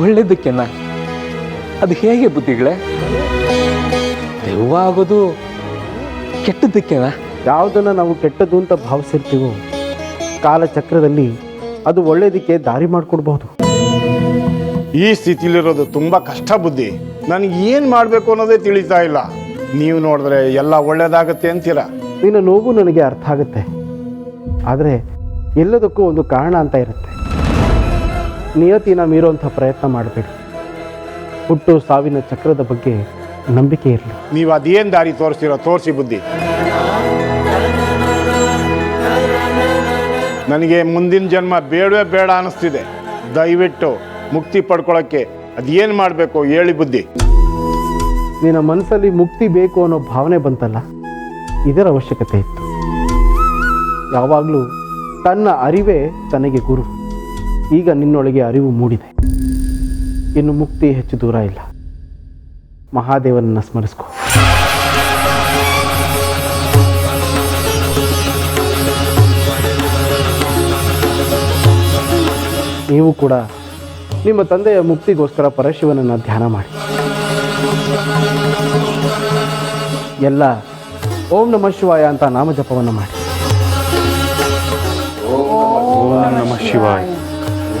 ಒಳ್ಳೇದಕ್ಕೆನ? ಅದು ಹೇಗೆ ಬುದ್ಧಿಗಳೇ? ದೆವ್ವ ಆಗೋದು ಕೆಟ್ಟದಕ್ಕೆನ ಯಾವುದನ್ನು ನಾವು ಕೆಟ್ಟದ್ದು ಅಂತ ಭಾವಿಸಿರ್ತೀವೋ ಕಾಲಚಕ್ರದಲ್ಲಿ ಅದು ಒಳ್ಳೇದಕ್ಕೆ ದಾರಿ ಮಾಡಿಕೊಡ್ಬಹುದು. ಈ ಸ್ಥಿತಿಲಿರೋದು ತುಂಬ ಕಷ್ಟ ಬುದ್ಧಿ. ನನಗೆ ಏನು ಮಾಡಬೇಕು ಅನ್ನೋದೇ ತಿಳಿತಾ ಇಲ್ಲ. ನೀವು ನೋಡಿದ್ರೆ ಎಲ್ಲ ಒಳ್ಳೇದಾಗತ್ತೆ ಅಂತೀರ. ನಿನ್ನ ನೋವು ನನಗೆ ಅರ್ಥ ಆಗುತ್ತೆ. ಆದರೆ ಎಲ್ಲದಕ್ಕೂ ಒಂದು ಕಾರಣ ಅಂತ ಇರುತ್ತೆ. ನಿಯತಿನ ಮೀರುವಂಥ ಪ್ರಯತ್ನ ಮಾಡಬೇಡಿ. ಹುಟ್ಟು ಸಾವಿನ ಚಕ್ರದ ಬಗ್ಗೆ ನಂಬಿಕೆ ಇರಲಿ. ನೀವು ಅದೇನು ದಾರಿ ತೋರಿಸ್ತೀರೋ ತೋರಿಸಿ ಬುದ್ಧಿ. ನನಗೆ ಮುಂದಿನ ಜನ್ಮ ಬೇಡವೇ ಬೇಡ ಅನ್ನಿಸ್ತಿದೆ ದಯವಿಟ್ಟು ಮುಕ್ತಿ ಪಡ್ಕೊಳ್ಳೋಕ್ಕೆ ಅದೇನು ಮಾಡಬೇಕು ಹೇಳಿ ಬುದ್ಧಿ. ನಿನ್ನ ಮನಸ್ಸಲ್ಲಿ ಮುಕ್ತಿ ಬೇಕು ಅನ್ನೋ ಭಾವನೆ ಬಂತಲ್ಲ? ಇದರ ಅವಶ್ಯಕತೆ ಇತ್ತು. ಯಾವಾಗಲೂ ತನ್ನ ಅರಿವೇ ತನಗೆ ಗುರು. ಈಗ ನಿನ್ನೊಳಗೆ ಅರಿವು ಮೂಡಿದೆ. ಇನ್ನು ಮುಕ್ತಿ ಹೆಚ್ಚು ದೂರ ಇಲ್ಲ. ಮಹಾದೇವನನ್ನು ಸ್ಮರಿಸ್ಕೋ. ನೀವು ಕೂಡ ನಿಮ್ಮ ತಂದೆಯ ಮುಕ್ತಿಗೋಸ್ಕರ ಪರಶಿವನನ್ನು ಧ್ಯಾನ ಮಾಡಿ. ಎಲ್ಲ ಓಂ ನಮ ಶಿವಾಯ ಅಂತ ನಾಮಜಪವನ್ನು ಮಾಡಿ. ಓಂ ನಮ ಶಿವಾಯ.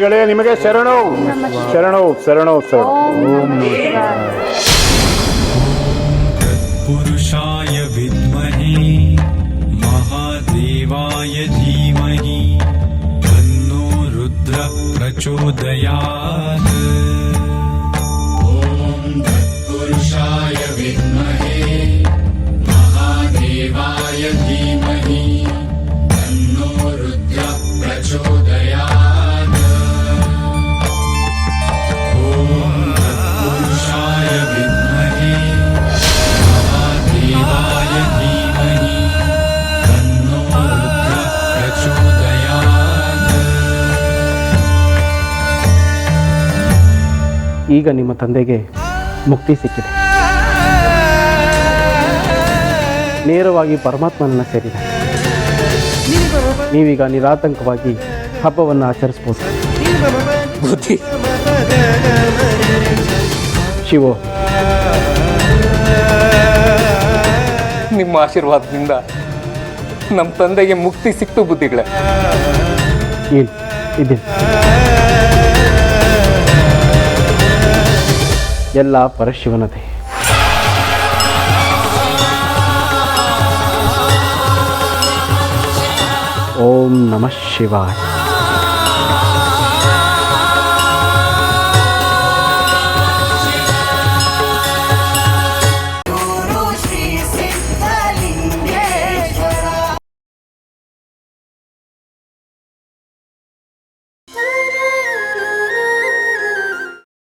ಶ್ರೀಗಳೇ ನಿಮಗೆ ಶರಣವು ಶರಣವು ಶರಣವು ಓಂ ಪುರುಷಾಯ ವಿದ್ಮಹಿ ಮಹಾದೇವಾಯ ಧೀಮಹಿ ತನ್ನೋ ರುದ್ರ ಪ್ರಚೋದಯಾತ್ ಓಂ ತತ್ಪುರುಷಾಯ ವಿದ್ಮಹಿ ಈಗ ನಿಮ್ಮ ತಂದೆಗೆ ಮುಕ್ತಿ ಸಿಕ್ಕಿದೆ. ನೇರವಾಗಿ ಪರಮಾತ್ಮನನ್ನು ಸೇರಿದೆ. ನೀವೀಗ ನಿರಾತಂಕವಾಗಿ ಹಬ್ಬವನ್ನು ಆಚರಿಸ್ಬೋದು. ಬುದ್ಧಿ. ಶಿವೋ. ನಿಮ್ಮ ಆಶೀರ್ವಾದದಿಂದ ನಮ್ಮ ತಂದೆಗೆ ಮುಕ್ತಿ ಸಿಕ್ತು ಬುದ್ಧಿಗಳೇ. ಇಲ್ಲಿ ಇದೆ ಎಲ್ಲ ಪರಶಿವನದೇ ಓಂ ನಮಃ ಶಿವಾಯ.